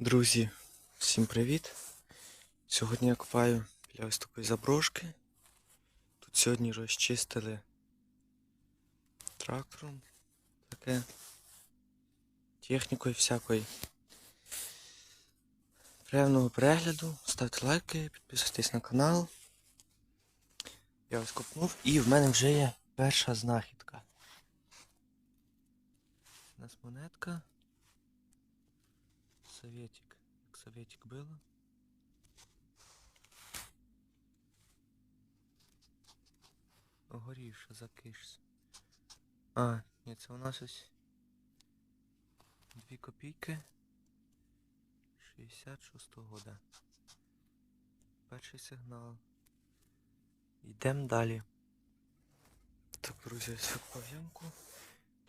Друзі, всім привіт! Сьогодні я копаю біля ось такої заброшки. Тут сьогодні розчистили трактором таке технікою всякою. Приємного перегляду, ставте лайки, підписуйтесь на канал. Я ось копнув і в мене вже є перша знахідка. У нас монетка. Советик. Советик було. Горівша закишся. А, ні, це у нас ось дві копійки 66-го года. Перший сигнал. Йдемо далі. Так, друзі, ось пав'янку.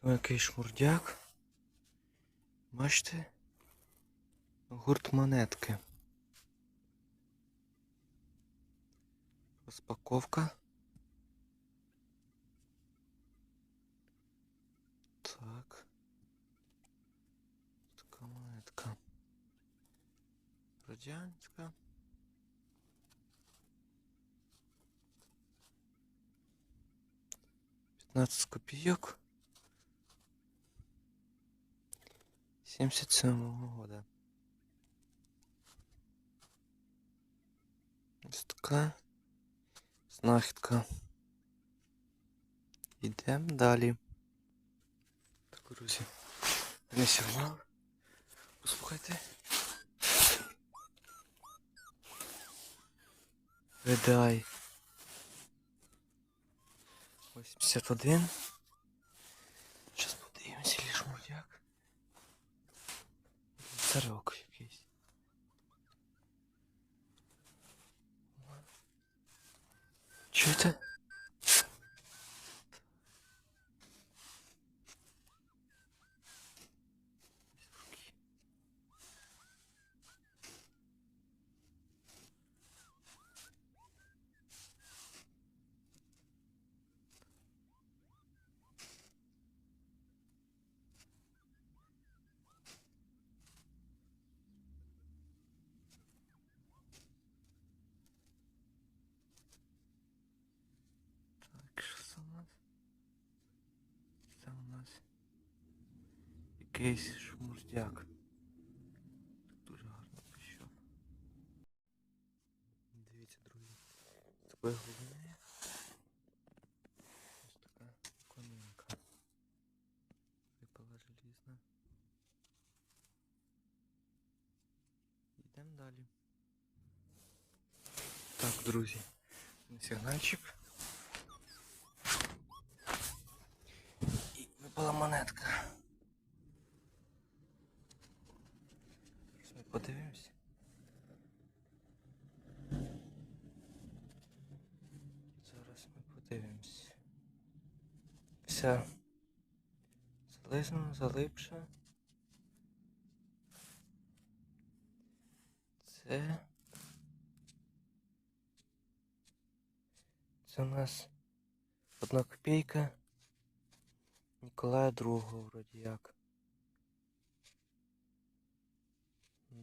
Там якийсь шмурдяк. Бачите? Гурт монетки. Розпаковка. Так. Така монетка. Радянська. Пятнадцать копеек. Семьдесят седьмого года. Ось така знахідка. Йдемо далі. Так, друзі. Не сигнал. Послухайте. Видай. 81. якийсь шмурдяк. Дуже гарно піщо. Дивіться, друзі. Такої головне. Ось така конинка. Випала желізна. Йдемо далі. Так, друзі. Сигнальчик. Подивимось. Зараз ми подивимось. Вся зализана, залипша. Це. Це у нас одна копійка. Ніколая другого вроді як.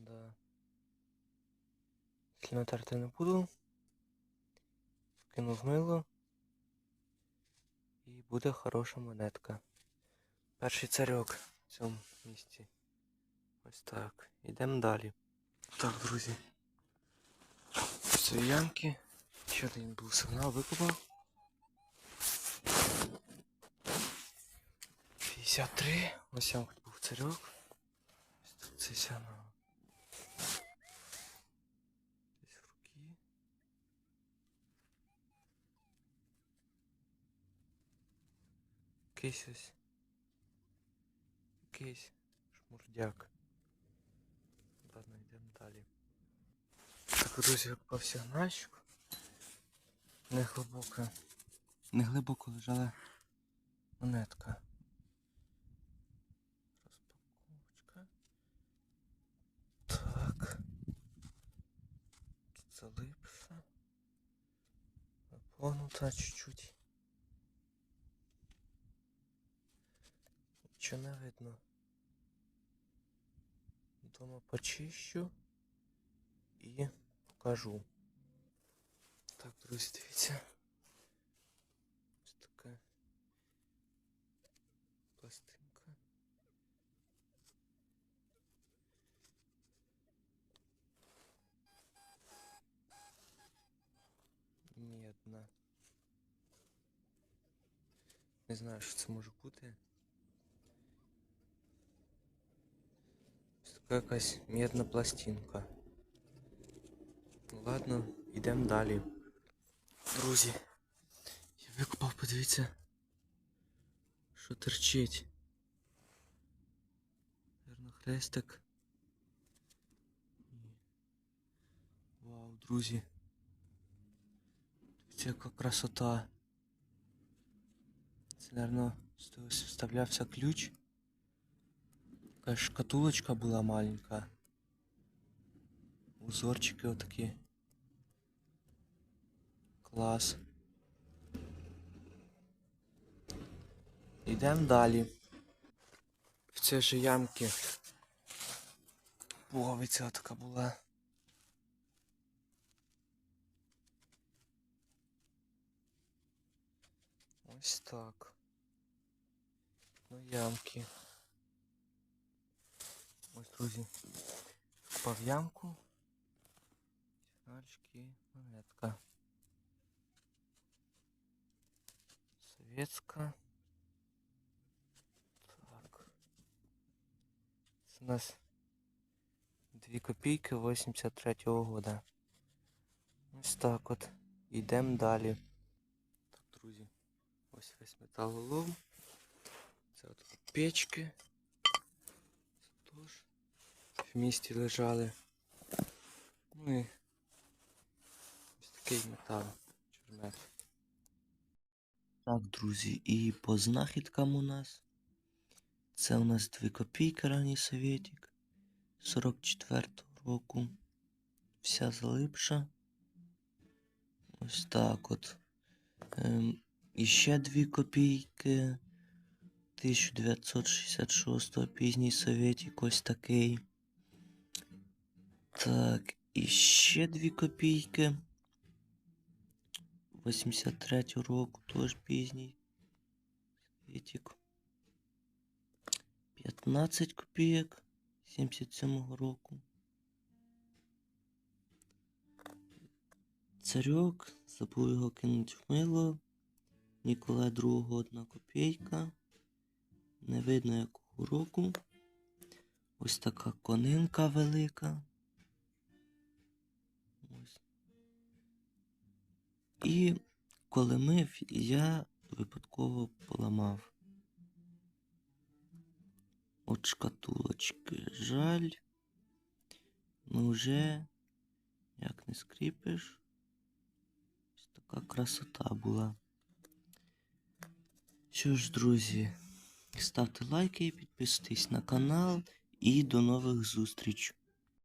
Да. Сильно терти не буду. Вкинув мило. І буде хороша монетка. Перший царьок в цьому місці. Ось так. Йдемо далі. Так, друзі. З ямки. Ще один був сигнал, викупав. 53. Ось там був царьок. Ось тут це сяно. Якийсь ось. Якийсь шмурдяк. Ладно, йдемо далі. Так, друзі, викопав сигнальщик. Не глибоко. Не лежала монетка. Розпаковочка. Так. Тут залипша. Наповнута чуть-чуть. Нічого не видно. Дома почищу і покажу. Так, друзі, дивіться. Ось така пластинка. Медна. Не знаю, що це може бути. Якась медна пластинка. Ладно, йдемо далі. Друзі, я викопав, подивіться, що терчить. Верно, хрестик. Вау, друзі. Дивіться, яка красота. Це, ось вставлявся ключ. Якась шкатулочка була маленька. Узорчики отакі. Клас. Йдемо далі. В цій же ямці пуговиця така була. Ось так. Ну, ямки. Ось, друзі. Впав ямку. Фінальчики, монетка. Советська. Так. Це у нас 2 копійки 83-го года. Ось так от. Йдемо далі. Так, друзі. Ось весь металолом. Це от печки. В місті лежали. Ну і ось такий метал. Чорнець. Так, друзі, і по знахідкам у нас. Це у нас 2 копійки ранній совєтік 44-го року. Вся залипша. Ось так от. Ем, і ще 2 копійки 1966 пізній совєтік ось такий. Так, і ще 2 копійки. 83 року, теж пізній. Совєтік. 15 копійок 77-го року. Царьок, забув його кинуть в мило. Ніколай II одна копійка. Не видно якого року. Ось така конинка велика. І коли мив, я випадково поламав. От шкатулочки жаль. Ну вже як не скріпиш. Ось така красота була. Що ж, друзі, ставте лайки, підписуйтесь на канал і до нових зустріч.